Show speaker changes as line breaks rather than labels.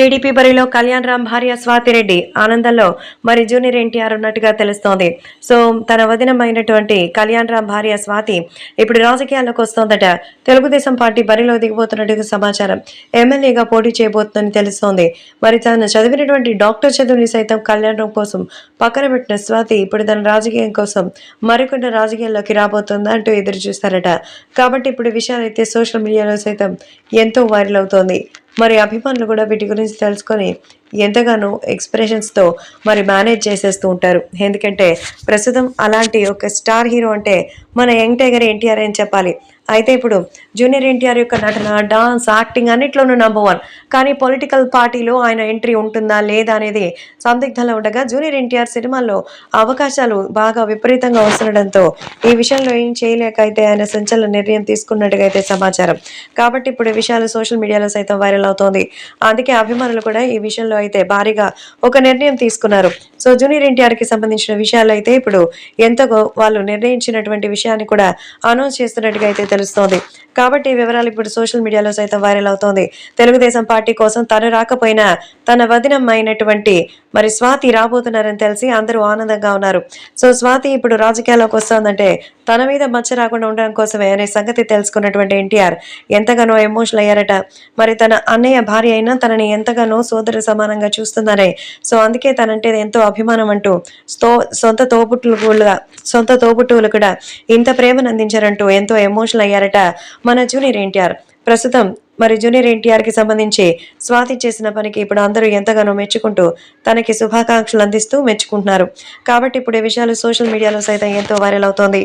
TDP బరిలో కళ్యాణ్ రామ్ భార్య స్వాతిరెడ్డి ఆనందంలో మరి జూనియర్ ఎన్టీఆర్ ఉన్నట్టుగా తెలుస్తోంది. సో తన వదినమైనటువంటి కళ్యాణ్ రామ్ భార్య స్వాతి ఇప్పుడు రాజకీయాల్లోకి వస్తోందట. తెలుగుదేశం పార్టీ బరిలో దిగబోతున్నట్టుగా సమాచారం. ఎమ్మెల్యేగా పోటీ చేయబోతుందని తెలుస్తోంది. మరి తను చదివినటువంటి డాక్టర్ చదువుని సైతం కళ్యాణ్ రామ్ కోసం పక్కన పెట్టిన స్వాతి ఇప్పుడు తన రాజకీయం కోసం మరికొన్ని రాజకీయాల్లోకి రాబోతుందా అంటూ ఎదురు చూస్తారట. కాబట్టి ఇప్పుడు విషయాలైతే విషయాలు అయితే సోషల్ మీడియాలో సైతం ఎంతో వైరల్ అవుతోంది. మరి అభిమానులు కూడా వీటి గురించి తెలుసుకొని ఎంతగానో ఎక్స్ప్రెషన్స్తో మరి మేనేజ్ చేసేస్తూ ఉంటారు. ఎందుకంటే ప్రస్తుతం అలాంటి ఒక స్టార్ హీరో అంటే మన యంగ్ టైగర్ ఎన్టీఆర్ అని చెప్పాలి. అయితే ఇప్పుడు జూనియర్ ఎన్టీఆర్ యొక్క నటన డాన్స్ యాక్టింగ్ అన్నిట్లోనూ నంబర్ వన్ కానీ పొలిటికల్ పార్టీలో ఆయన ఎంట్రీ ఉంటుందా లేదా అనేది సందిగ్ధంలో ఉండగా జూనియర్ ఎన్టీఆర్ సినిమాల్లో అవకాశాలు బాగా విపరీతంగా వస్తుండడంతో ఈ విషయంలో ఏం చేయలేక అయితే ఆయన సంచలన నిర్ణయం తీసుకున్నట్టుగా అయితే సమాచారం. కాబట్టి ఇప్పుడు విషయాలు సోషల్ మీడియాలో సైతం వైరల్ అవుతోంది. అందుకే అభిమానులు కూడా ఈ విషయంలో అయితే భారీగా ఒక నిర్ణయం తీసుకున్నారు. సో జూనియర్ ఎన్టీఆర్కి సంబంధించిన విషయాలు అయితే ఇప్పుడు ఎంతగో వాళ్ళు నిర్ణయించినటువంటి విషయాన్ని కూడా అనౌన్స్ చేస్తున్నట్టుగా అయితే తెలుస్తోంది. కాబట్టి ఈ వివరాలు ఇప్పుడు సోషల్ మీడియాలో సైతం వైరల్ అవుతోంది. తెలుగుదేశం పార్టీ కోసం తను రాకపోయినా తన వదినం అయినటువంటి మరి స్వాతి రాబోతున్నారని తెలిసి అందరూ ఆనందంగా ఉన్నారు. సో స్వాతి ఇప్పుడు రాజకీయాల్లోకి వస్తోందంటే తన మీద మచ్చ రాకుండా ఉండడం కోసమే అనే సంగతి తెలుసుకున్నటువంటి ఎన్టీఆర్ ఎంతగానో ఎమోషనల్ అయ్యారట. మరి తన అన్నయ్య భార్య అయినా తనని ఎంతగానో సోదర సమానంగా చూస్తుందనే సో అందుకే తనంటే ఎంతో అభిమానం అంటూ సొంత తోబుట్టువులుగా సొంత తోబుట్టువులు కూడా ఇంత ప్రేమను అందించారంటూ ఎంతో ఎమోషనల్ అయ్యారట. మన జూనియర్ ఎన్టీఆర్. ప్రస్తుతం మరి జూనియర్ ఎన్టీఆర్కి సంబంధించి స్వాతి చేసిన పనికి ఇప్పుడు అందరూ ఎంతగానో మెచ్చుకుంటూ తనకి శుభాకాంక్షలు అందిస్తూ మెచ్చుకుంటున్నారు. కాబట్టి ఇప్పుడు ఈ విషయాలు సోషల్ మీడియాలో సైతం ఎంతో వైరల్ అవుతోంది.